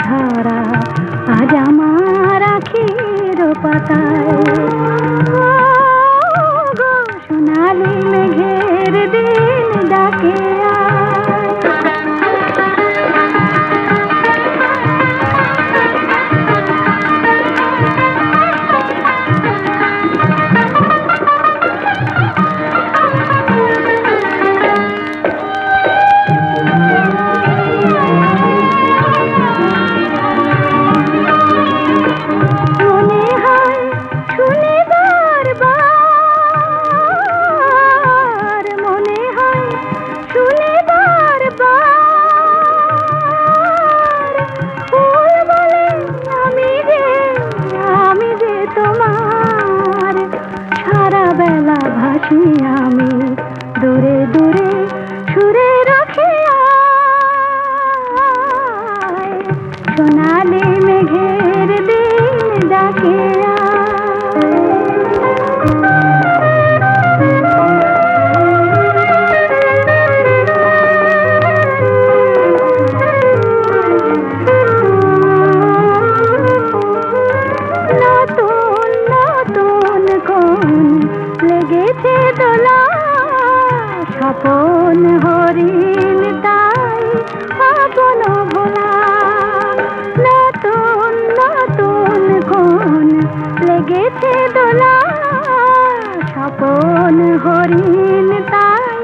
ধারা সোনালি মেঘের দিন ডাকে নতুন লেগেছে হরিণ স্বপন হরিণ তাই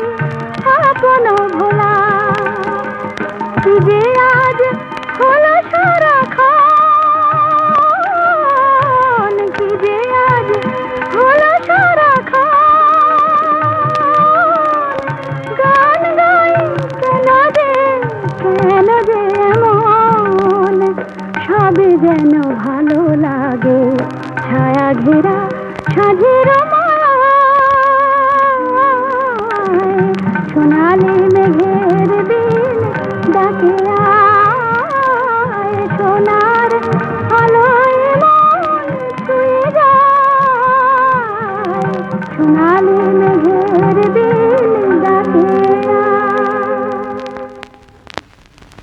আপন ভোলা। যে আজ হলো সারাক্ষণ কি যে আজ হলো সারাক্ষণ গান কেন যে এমন, সবে যেন ভালো লাগে। ছায়া ঘেরা, সাঁঝের সোনালি মেঘের দিন ডাকে আয় সোনার আলোয় মন ছুঁয়ে যায়। সোনালি মেঘের দিন